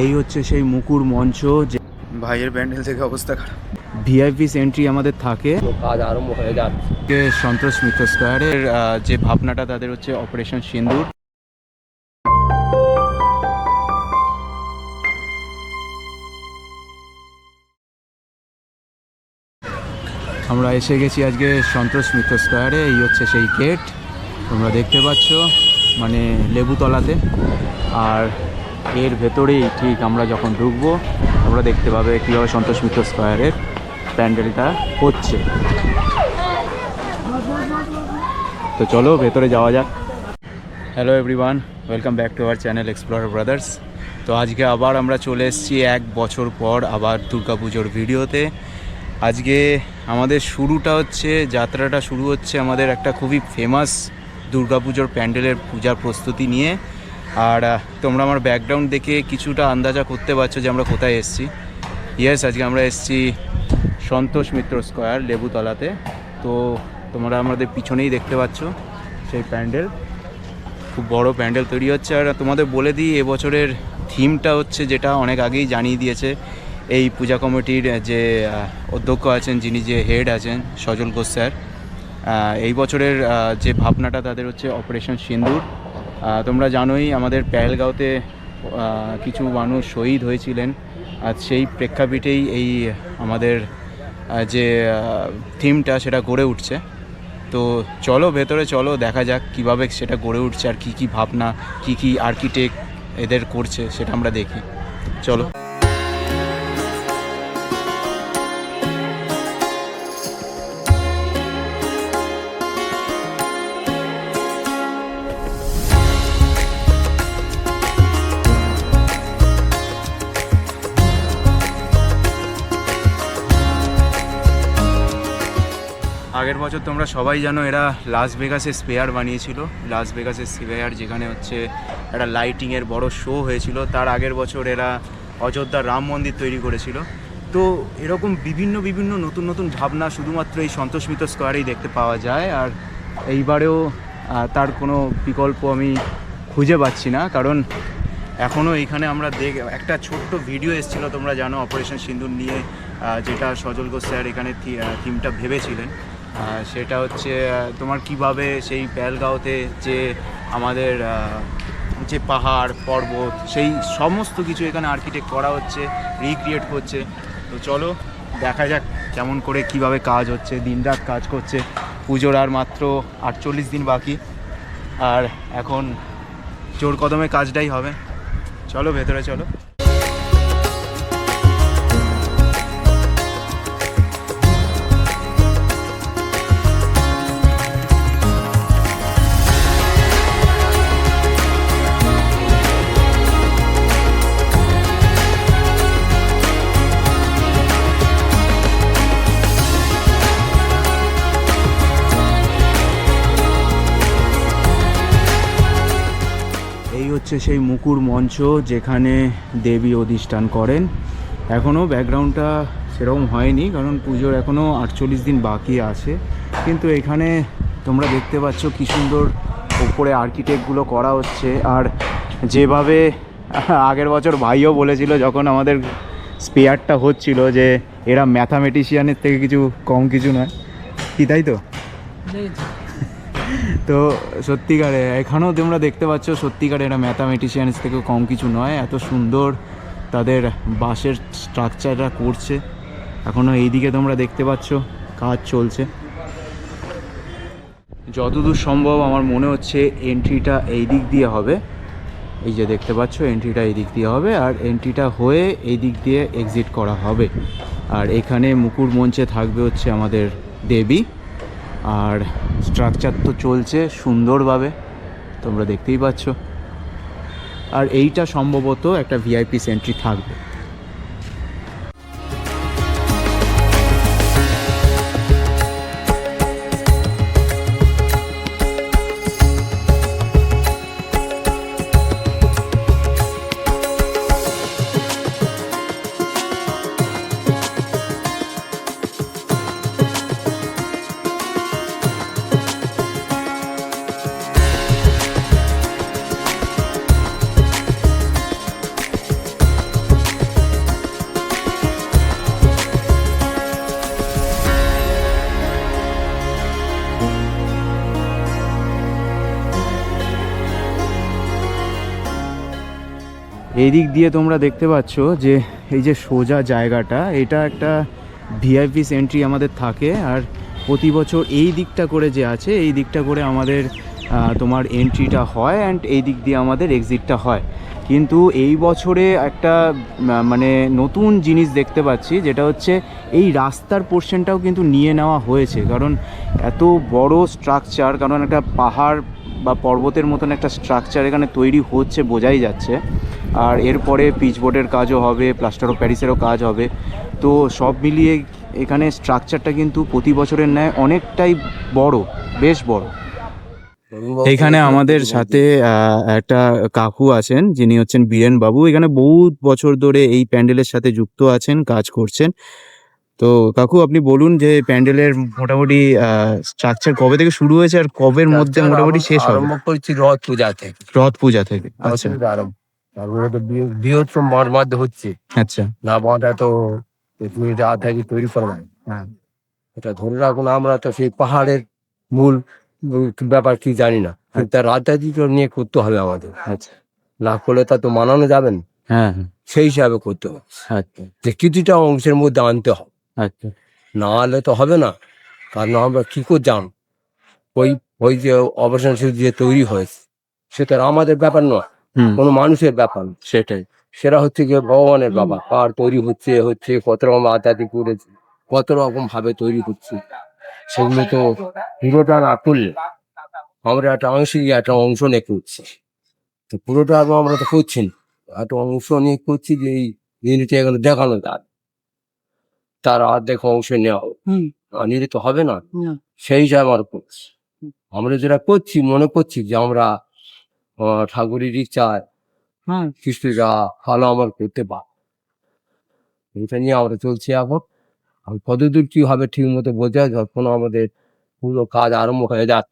এই হচ্ছে সেই মুকুর মঞ্চ যে ভাইয়ের ব্যান্ডেল থেকে অবস্থা খারাপ। ভিআইপি এন্ট্রি আমাদের থাকে। কাজ আরম্ভ হয়ে যাচ্ছে সন্তোষ মিত্র স্কোয়ারের যে ভাবনাটা তাদের হচ্ছে অপারেশন সিন্দুর। আমরা এসে গেছি আজকে সন্তোষ মিত্র স্কোয়ারে এই হচ্ছে সেই গেট তোমরা দেখতে পাচ্ছ মানে লেবুতলাতে। আর এর ভেতরেই ঠিক আমরা যখন ঢুকবো, তোমরা দেখতে পাবে কীভাবে সন্তোষ মিত্র স্কোয়ারের প্যান্ডেলটা হচ্ছে। তো চলো ভেতরে যাওয়া যাক। Hello everyone welcome back to our channel Explorer Brothers তো আজকে আবার আমরা চলে এসেছি এক বছর পর আবার দুর্গাপুজোর ভিডিওতে। আজকে আমাদের শুরুটা হচ্ছে, যাত্রাটা শুরু হচ্ছে আমাদের একটা খুবই ফেমাস দুর্গাপুজোর প্যান্ডেলের পূজার প্রস্তুতি নিয়ে। আর তোমরা আমার ব্যাকগ্রাউন্ড দেখে কিছুটা আন্দাজা করতে পারছ যে আমরা কোথায় এসেছি। ইয়েস আজকে আমরা এসেছি সন্তোষ মিত্র স্কোয়ার, লেবুতলাতে। তো তোমরা আমাদের পিছনেই দেখতে পাচ্ছ সেই প্যান্ডেল। খুব বড় প্যান্ডেল তৈরি হচ্ছে। আর তোমাদের বলে দিই, এবছরের থিমটা হচ্ছে যেটা অনেক আগেই জানিয়ে দিয়েছে। এই পূজা কমিটির যে অধ্যক্ষ আছেন, যিনি যে হেড আছেন, সজল ঘোষ স্যার। এই বছরের যে ভাবনাটা তাদের হচ্ছে অপারেশন সিন্দুর। তোমরা জানোই আমাদের পেহেলগাঁওতে কিছু মানুষ শহীদ হয়েছিলেন। আর সেই প্রেক্ষাপটেই এই আমাদের যে থিমটা সেটা গড়ে উঠছে। তো চলো ভেতরে চলো, দেখা যাক কীভাবে সেটা গড়ে উঠছে আর কি কি ভাবনা, কি কি আর্কিটেক্ট এদের করছে সেটা আমরা দেখি। চলো। আগের বছর তোমরা সবাই জানো এরা লাস ভেগাসের স্পেয়ার বানিয়েছিল। লাস ভেগাসের স্পেয়ার যেখানে হচ্ছে একটা লাইটিংয়ের বড় শো হয়েছিল। তার আগের বছর এরা অযোধ্যার রাম মন্দির তৈরি করেছিল। তো এরকম বিভিন্ন বিভিন্ন নতুন নতুন ভাবনা শুধুমাত্র এই সন্তোষ মিত্র স্কোয়ারেই দেখতে পাওয়া যায়। আর এইবারেও তার কোনো বিকল্প আমি খুঁজে পাচ্ছি না। কারণ এখনও এইখানে আমরা দেখ, একটা ছোট্ট ভিডিও এসেছিল, তোমরা জানো অপারেশন সিন্দুর নিয়ে যেটা সজল ঘোষ স্যার এখানে থিমটা ভেবেছিলেন। সেটা হচ্ছে তোমার কীভাবে সেই প্যালগাঁওতে যে আমাদের যে পাহাড়, পর্বত, সেই সমস্ত কিছু এখানে আর্কিটেক্ট করা হচ্ছে রিক্রিয়েট করছে। তো চলো, দেখা যাক কেমন করে কীভাবে কাজ হচ্ছে, দিনরাত কাজ করছে। পুজোর আর মাত্র আটচল্লিশ দিন বাকি। আর এখন জোর কদমে কাজটাই হবে। চলো, ভেতরে চলো। হচ্ছে সেই মুকুর মঞ্চ যেখানে দেবী অধিষ্ঠান করেন। এখনও ব্যাকগ্রাউন্ডটা সেরকম হয়নি, কারণ পুজোর এখনও আটচল্লিশ দিন বাকি আছে। কিন্তু এখানে তোমরা দেখতে পাচ্ছ কি সুন্দর ওপরে আর্কিটেক্টগুলো করা হচ্ছে। আর যেভাবে আগের বছর ভাইও বলেছিল, যখন আমাদের স্পেয়ারটা হচ্ছিল যে এরা ম্যাথামেটিশিয়ানের থেকে কিছু কম কিছু নয়। কি তাই তো। তো সত্যিকারে, এখানেও তোমরা দেখতে পাচ্ছ সত্যিকারে এরা ম্যাথামেটিশিয়ানস থেকে কম কিছু নয়, এত সুন্দর তাদের বাসের স্ট্রাকচারটা করছে। এখনও এইদিকে তোমরা দেখতে পাচ্ছ কাজ চলছে। যতদূর সম্ভব আমার মনে হচ্ছে এন্ট্রিটা এই দিক দিয়ে হবে। এই যে দেখতে পাচ্ছ এন্ট্রিটা এই দিক দিয়ে হবে আর এন্ট্রিটা হয়ে এই দিক দিয়ে এক্সিট করা হবে। আর এখানে মুকুর মঞ্চে থাকবে হচ্ছে আমাদের দেবী। আর স্ট্রাকচার তো চলছে সুন্দরভাবে, তোমরা দেখতেই পাচ্ছ। আর এইটা সম্ভবত একটা ভিআইপি সেন্ট্রি থাকবে। এই দিক দিয়ে তোমরা দেখতে পাচ্ছ যে এই যে সোজা জায়গাটা, এটা একটা ভিআইপি এন্ট্রি আমাদের থাকে। আর প্রতি বছর এই দিকটা করে যে আছে, এই দিকটা করে আমাদের তোমার এন্ট্রিটা হয় অ্যান্ড এই দিক দিয়ে আমাদের এক্সিটটা হয়। কিন্তু এই বছরে একটা মানে নতুন জিনিস দেখতে পাচ্ছি, যেটা হচ্ছে এই রাস্তার পোর্শনটাও কিন্তু নিয়ে নেওয়া হয়েছে। কারণ এত বড় স্ট্রাকচার কারণ একটা পাহাড় বা পর্বতের মতন একটা স্ট্রাকচার এখানে তৈরি হচ্ছে, বোঝাই যাচ্ছে। আর এরপরে পিচবোর্ডের কাজও হবে প্লাস্টার অফ প্যারিসেরও কাজ হবে। তো সব মিলিয়ে এখানে স্ট্রাকচারটা কিন্তু প্রতি বছরের ন্যায় অনেকটাই বড়, বেশ বড়। এখানে আমাদের সাথে একটা কাকু আছেন, যিনি হচ্ছেন বীরেন বাবু। এখানে বহু বছর ধরে এই প্যান্ডেলের সাথে যুক্ত আছেন, কাজ করছেন। তো কাকু আপনি বলুন যে প্যান্ডেলের মোটামুটি স্ট্রাকচার কবে থেকে শুরু হয়েছে আর কবের মধ্যে মোটামুটি শেষ হবে? আরম্ভ করছি রথ পূজা থেকে। রথ পূজা থেকে আচ্ছা। আরম্ভ তারপরে তো বৃহ- বৃহত্তম মধ্যে হচ্ছে। আচ্ছা। না তো তুমি থেকে তৈরি করবে হ্যাঁ। এটা ধরে রাখুন আমরা তো সেই পাহাড়ের মূল ব্যাপার কি জানি না। রাজনীতিটা নিয়ে করতে হবে আমাদের। আচ্ছা। না করলে তা তো মানানো যাবে না। হ্যাঁ হ্যাঁ। সেই হিসাবে করতে হবে। আচ্ছা। যে কিছুটা অংশের মধ্যে আনতে হবে। আচ্ছা। না হলে তো হবে না। কারণ আমরা কি করে জান ওই ওই যে অপারেশন যে তৈরি হয়েছে সেটা আমাদের ব্যাপার নয়। কোনো মানুষের ব্যাপার সেটাই। সেটা হচ্ছে গিয়ে ভগবানের ব্যাপার কার তৈরি হচ্ছে হচ্ছে কত রকম আধ্যাত্মিক করেছে কত রকম ভাবে তৈরি হচ্ছে সেগুলো তো পুরোটা না করলে আমরা একটা আংশিক একটা অংশ নিয়ে করছি। তো পুরোটা আমরা তো করছি না। একটা অংশ নিয়ে করছি যে এই জিনিসটা এখানে দেখানো যায় তার অর্ধেক অংশ নেওয়া নিলে তো হবে না। সেই হিসাবে আমার আমরা যেটা করছি মনে করছি যে আমরা ঠাকুরের ইচ্ছায় কৃষ্ণরা ভালো আমার করতে পার। এটা নিয়ে আমরা চলছি এখন। আর কতদূর কি হবে ঠিক মতো বোঝা যখন আমাদের পুরো কাজ আরম্ভ হয়ে যাক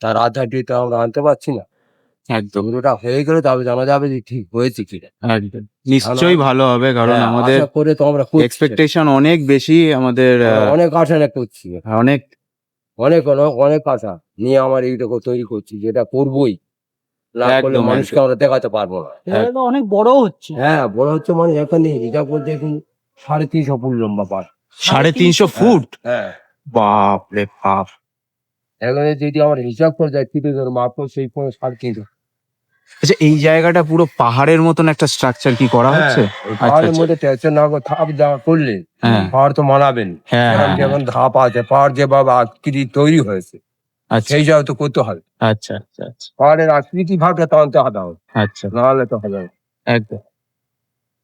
তার আধ্যাত্মিকতা আমরা আনতে পারছি না। একদম। পুরোটা হয়ে গেলে তবে জানা যাবে যে ঠিক হয়েছে কিনা। একদম। নিশ্চয়ই ভালো হবে কারণ হ্যাঁ, আমাদের আশা করে তো আমরা করছি। এক্সপেকটেশন অনেক বেশি আমাদের আহ, অনেক আশা নিয়ে করছি। অনেক অনেক অনেক- অনেক আশা নিয়ে আমার এইটা তৈরি করছি যেটা করবোই। না করলে একদম, মানুষকে আমরা দেখাতে পারব না। এটা তো অনেক বড় হচ্ছে। হ্যাঁ বড় হচ্ছে মানে এখানে এটা বলতে এখন সাড়ে তিনশো ফুট লম্বা পার সাড়ে তিনশো ফুট? হ্যাঁ। বাপ রে বাপ। এখানে যদি আমরা হিসাব করে যাই তিন ধরে মাপ সেই পরে সাড়ে তিনশো আচ্ছা এই জায়গাটা পুরো পাহাড়ের মতন একটা স্ট্রাকচার কি করা হচ্ছে? পাহাড়ের আচ্ছা। মধ্যে টেনশন না করে ধাপ দেওয়া করলে হ্যাঁ। পাহাড় তো মানাবেন। হ্যাঁ হ্যাঁ, যেমন ধাপ আছে পাহাড় যেভাবে আকৃতি তৈরি হয়েছে আচ্ছা। সেই হিসাবে তো করতে হবে। আচ্ছা আচ্ছা আচ্ছা। পাহাড়ের আকৃতি ভাবটা তো আনতে হবে আচ্ছা। না হলে তো হবে একদম।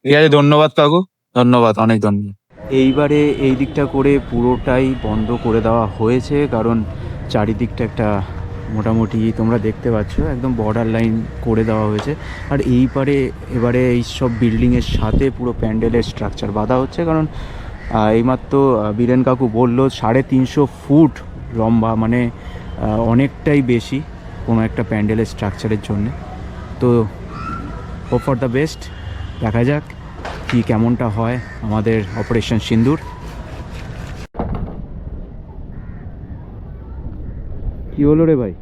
ঠিক আছে ধন্যবাদ কাকু। ধন্যবাদ অনেক ধন্যবাদ। এইবারে এই দিকটা করে পুরোটাই বন্ধ করে দেওয়া হয়েছে কারণ চারিদিকটা একটা মোটামুটি তোমরা দেখতে পাচ্ছ, একদম বর্ডার লাইন করে দেওয়া হয়েছে। আর এই পারে, এবারে এই সব বিল্ডিংয়ের সাথে পুরো প্যান্ডেলের স্ট্রাকচার বাঁধা হচ্ছে কারণ এইমাত্র বীরেন কাকু বলল সাড়ে তিনশো ফুট লম্বা মানে অনেকটাই বেশি কোনো একটা প্যান্ডেলের স্ট্রাকচারের জন্যে। তো হোপ ফর দ্য বেস্ট দেখা যাক কি কেমনটা হয় আমাদের অপারেশন সিন্দুর। কি হলো রে ভাই?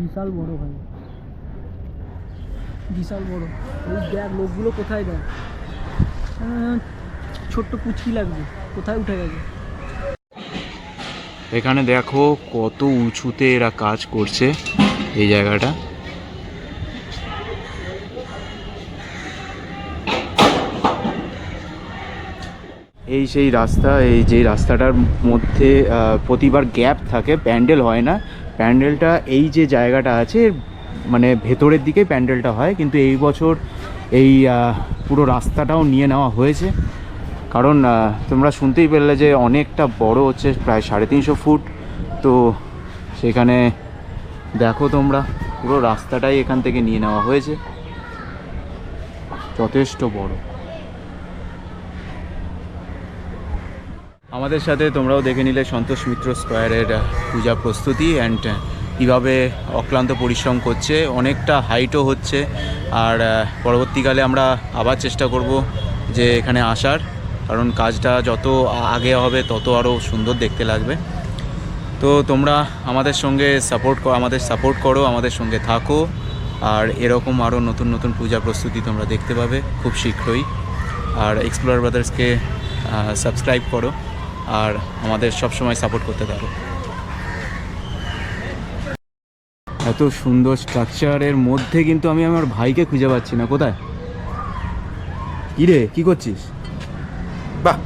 বিশাল বড় ভাই। বিশাল বড়। ওই দেখ লোকগুলো কোথায় দেয় ছোট্ট পুচকি লাগবে। কোথায় উঠে গেছে? এখানে দেখো কত উঁচুতে এরা কাজ করছে এই জায়গাটা। এই সেই রাস্তা, এই যে রাস্তাটার মধ্যে প্রতিবার গ্যাপ থাকে, প্যান্ডেল হয় না। প্যান্ডেলটা এই যে জায়গাটা আছে মানে ভেতরের দিকে প্যান্ডেলটা হয়, কিন্তু এই বছর এই পুরো রাস্তাটাও নিয়ে নেওয়া হয়েছে। কারণ তোমরা শুনতেই পেলে যে অনেকটা বড় হচ্ছে, প্রায় সাড়ে তিনশো ফুট। তো সেখানে দেখো তোমরা, পুরো রাস্তাটাই এখান থেকে নিয়ে নেওয়া হয়েছে। যথেষ্ট বড়। আমাদের সাথে তোমরাও দেখে নিলে সন্তোষ মিত্র স্কোয়ারের পূজা প্রস্তুতি অ্যান্ড কীভাবে অক্লান্ত পরিশ্রম করছে, অনেকটা হাইটও হচ্ছে। আর পরবর্তীকালে আমরা আবার চেষ্টা করব যে এখানে আসার, কারণ কাজটা যত আগে হবে তত আরও সুন্দর দেখতে লাগবে। তো তোমরা আমাদের সঙ্গে সাপোর্ট আমাদের সাপোর্ট করো, আমাদের সঙ্গে থাকো। আর এরকম আরও নতুন নতুন পূজা প্রস্তুতি তোমরা দেখতে পাবে খুব শীঘ্রই। আর এক্সপ্লোর ব্রাদার্সকে সাবস্ক্রাইব করো। আর আমাদের সব সময় সাপোর্ট করতে থাকো। এত সুন্দর স্ট্রাকচারের মধ্যে কিন্তু আমি আমার ভাইকে খুঁজে পাচ্ছি না। কোথায়? কি রে কি করছিস? বাহ